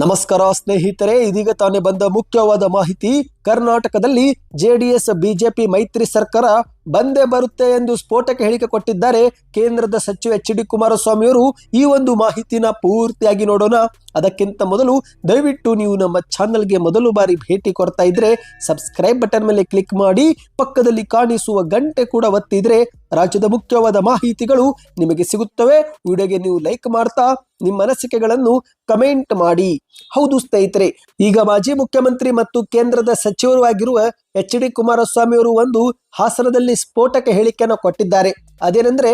ನಮಸ್ಕಾರ ಸ್ನೇಹಿತರೆ ಇದೀಗ ತಾನೇ ಬಂದ ಮುಖ್ಯವಾದ ಮಾಹಿತಿ ಕರ್ನಾಟಕದಲ್ಲಿ ಜೆಡಿಎಸ್, ಬಿಜೆಪಿ ಮೈತ್ರಿ ಸರ್ಕಾರ ಬಂದೇ ಬರುತ್ತೆ ಎಂದು ಸ್ಫೋಟಕ ಹೇಳಿಕೆ ಕೊಟ್ಟಿದ್ದಾರೆ ಕೇಂದ್ರದ ಸಚಿವ ಎಚ್ ಡಿ ಕುಮಾರಸ್ವಾಮಿ ಅವರು. ಈ ಒಂದು ಮಾಹಿತಿನ ಪೂರ್ತಿಯಾಗಿ ನೋಡೋಣ. ಅದಕ್ಕಿಂತ ಮೊದಲು ದಯವಿಟ್ಟು ನೀವು ನಮ್ಮ ಚಾನಲ್ಗೆ ಮೊದಲು ಬಾರಿ ಭೇಟಿ ಕೊಡ್ತಾ ಇದ್ರೆ ಸಬ್ಸ್ಕ್ರೈಬ್ ಬಟನ್ ಮೇಲೆ ಕ್ಲಿಕ್ ಮಾಡಿ, ಪಕ್ಕದಲ್ಲಿ ಕಾಣಿಸುವ ಗಂಟೆ ಕೂಡ ಒತ್ತಿದ್ರೆ ರಾಜ್ಯದ ಮುಖ್ಯವಾದ ಮಾಹಿತಿಗಳು ನಿಮಗೆ ಸಿಗುತ್ತವೆ. ವಿಡಿಯೋಗೆ ನೀವು ಲೈಕ್ ಮಾಡ್ತಾ ನಿಮ್ಮ ಅನಿಸಿಕೆಗಳನ್ನು ಕಮೆಂಟ್ ಮಾಡಿ. ಹೌದು ಸ್ನೇಹಿತರೆ, ಈಗ ಮಾಜಿ ಮುಖ್ಯಮಂತ್ರಿ ಮತ್ತು ಕೇಂದ್ರದ ಸಚಿವರು ಆಗಿರುವ ಎಚ್ ಡಿ ಕುಮಾರಸ್ವಾಮಿ ಅವರು ಒಂದು ಹಾಸನದಲ್ಲಿ ಸ್ಫೋಟಕ ಹೇಳಿಕೆಯನ್ನು ಕೊಟ್ಟಿದ್ದಾರೆ. ಅದೇನೆಂದ್ರೆ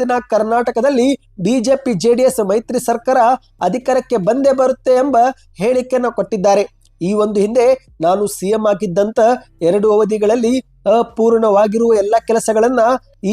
ದಿನ ಕರ್ನಾಟಕದಲ್ಲಿ ಬಿಜೆಪಿ, ಜೆಡಿಎಸ್ ಮೈತ್ರಿ ಸರ್ಕಾರ ಅಧಿಕಾರಕ್ಕೆ ಬಂದೇ ಬರುತ್ತೆ ಎಂಬ ಹೇಳಿಕೆಯನ್ನು ಕೊಟ್ಟಿದ್ದಾರೆ. ಈ ಒಂದು ಹಿಂದೆ ನಾನು ಸಿಎಂ ಆಗಿದ್ದಂತ ಎರಡು ಅವಧಿಗಳಲ್ಲಿ ಅಪೂರ್ಣವಾಗಿರುವ ಎಲ್ಲ ಕೆಲಸಗಳನ್ನ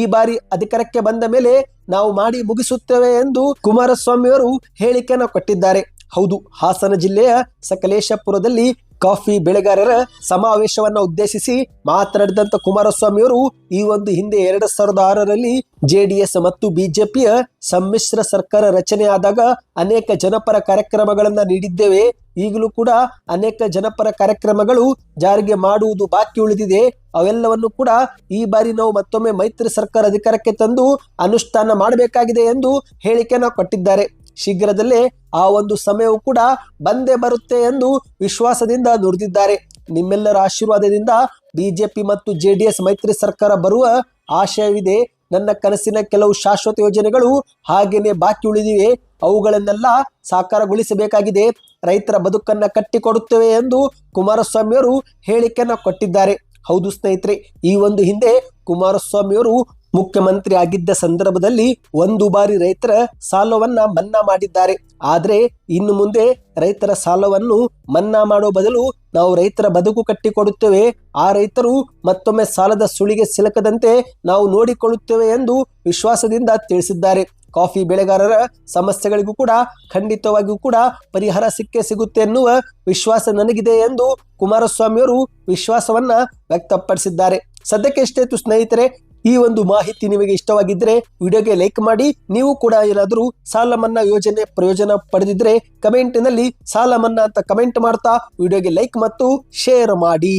ಈ ಬಾರಿ ಅಧಿಕಾರಕ್ಕೆ ಬಂದ ಮೇಲೆ ನಾವು ಮಾಡಿ ಮುಗಿಸುತ್ತೇವೆ ಎಂದು ಕುಮಾರಸ್ವಾಮಿ ಅವರು ಹೇಳಿಕೆಯನ್ನು ಕೊಟ್ಟಿದ್ದಾರೆ. ಹೌದು, ಹಾಸನ ಜಿಲ್ಲೆಯ ಸಕಲೇಶಪುರದಲ್ಲಿ ಕಾಫಿ ಬೆಳೆಗಾರರ ಸಮಾವೇಶವನ್ನು ಉದ್ದೇಶಿಸಿ ಮಾತನಾಡಿದಂತ ಕುಮಾರಸ್ವಾಮಿ ಅವರು, ಈ ಒಂದು ಹಿಂದೆ ಎರಡ್ ಸಾವಿರದ ಆರರಲ್ಲಿ ಜೆಡಿಎಸ್ ಮತ್ತು ಬಿಜೆಪಿಯ ಸಮ್ಮಿಶ್ರ ಸರ್ಕಾರ ರಚನೆ ಆದಾಗ ಅನೇಕ ಜನಪರ ಕಾರ್ಯಕ್ರಮಗಳನ್ನು ನೀಡಿದ್ದೇವೆ. ಈಗಲೂ ಕೂಡ ಅನೇಕ ಜನಪರ ಕಾರ್ಯಕ್ರಮಗಳು ಜಾರಿಗೆ ಮಾಡುವುದು ಬಾಕಿ ಉಳಿದಿದೆ. ಅವೆಲ್ಲವನ್ನು ಕೂಡ ಈ ಬಾರಿ ನಾವು ಮತ್ತೊಮ್ಮೆ ಮೈತ್ರಿ ಸರ್ಕಾರ ಅಧಿಕಾರಕ್ಕೆ ತಂದು ಅನುಷ್ಠಾನ ಮಾಡಬೇಕಾಗಿದೆ ಎಂದು ಹೇಳಿಕೆಯನ್ನು ಕೊಟ್ಟಿದ್ದಾರೆ. ಶೀಘ್ರದಲ್ಲೇ ಆ ಒಂದು ಸಮಯವು ಕೂಡ ಬಂದೇ ಬರುತ್ತೆ ಎಂದು ವಿಶ್ವಾಸದಿಂದ ನುಡಿದಿದ್ದಾರೆ. ನಿಮ್ಮೆಲ್ಲರ ಆಶೀರ್ವಾದದಿಂದ ಬಿಜೆಪಿ ಮತ್ತು ಜೆಡಿಎಸ್ ಮೈತ್ರಿ ಸರ್ಕಾರ ಬರುವ ಆಶಯವಿದೆ. ನನ್ನ ಕನಸಿನ ಕೆಲವು ಶಾಶ್ವತ ಯೋಜನೆಗಳು ಹಾಗೇನೆ ಬಾಕಿ ಉಳಿದಿವೆ. ಅವುಗಳನ್ನೆಲ್ಲ ಸಾಕಾರಗೊಳಿಸಬೇಕಾಗಿದೆ. ರೈತರ ಬದುಕನ್ನ ಕಟ್ಟಿಕೊಡುತ್ತೇವೆ ಎಂದು ಕುಮಾರಸ್ವಾಮಿಯವರು ಹೇಳಿಕೆಯನ್ನ ಕೊಟ್ಟಿದ್ದಾರೆ. ಹೌದು ಸ್ನೇಹಿತರೆ, ಈ ಒಂದು ಹಿಂದೆ ಕುಮಾರಸ್ವಾಮಿ ಅವರು ಮುಖ್ಯಮಂತ್ರಿ ಆಗಿದ್ದ ಸಂದರ್ಭದಲ್ಲಿ ಒಂದು ಬಾರಿ ರೈತರ ಸಾಲವನ್ನ ಮನ್ನಾ ಮಾಡಿದ್ದಾರೆ. ಆದರೆ ಇನ್ನು ಮುಂದೆ ರೈತರ ಸಾಲವನ್ನು ಮನ್ನಾ ಮಾಡೋ ಬದಲು ನಾವು ರೈತರ ಬದುಕು ಕಟ್ಟಿಕೊಡುತ್ತೇವೆ. ಆ ರೈತರು ಮತ್ತೊಮ್ಮೆ ಸಾಲದ ಸುಳಿಗೆ ಸಿಲುಕದಂತೆ ನಾವು ನೋಡಿಕೊಳ್ಳುತ್ತೇವೆ ಎಂದು ವಿಶ್ವಾಸದಿಂದ ತಿಳಿಸಿದ್ದಾರೆ. ಕಾಫಿ ಬೆಳೆಗಾರರ ಸಮಸ್ಯೆಗಳಿಗೂ ಕೂಡ, ಖಂಡಿತವಾಗಿಯೂ ಕೂಡ ಪರಿಹಾರ ಸಿಕ್ಕೇ ಸಿಗುತ್ತೆ ಎನ್ನುವ ವಿಶ್ವಾಸ ನನಗಿದೆ ಎಂದು ಕುಮಾರಸ್ವಾಮಿಯವರು ವಿಶ್ವಾಸವನ್ನ ವ್ಯಕ್ತಪಡಿಸಿದ್ದಾರೆ. ಸದ್ಯಕ್ಕೆ ಎಷ್ಟೇತು ಸ್ನೇಹಿತರೆ ಈ ಒಂದು ಮಾಹಿತಿ ನಿಮಗೆ ಇಷ್ಟವಾಗಿದ್ರೆ ವಿಡಿಯೋಗೆ ಲೈಕ್ ಮಾಡಿ, ನೀವು ಕೂಡ ಏನಾದರೂ ಸಾಲ ಮನ್ನಾ ಯೋಜನೆ ಪ್ರಯೋಜನ ಪಡೆದಿದ್ರೆ ಕಮೆಂಟಿನಲ್ಲಿ ಸಾಲ ಮನ್ನಾ ಅಂತ ಕಮೆಂಟ್ ಮಾಡ್ತಾ, ವಿಡಿಯೋಗೆ ಲೈಕ್ ಮತ್ತು ಶೇರ್ ಮಾಡಿ.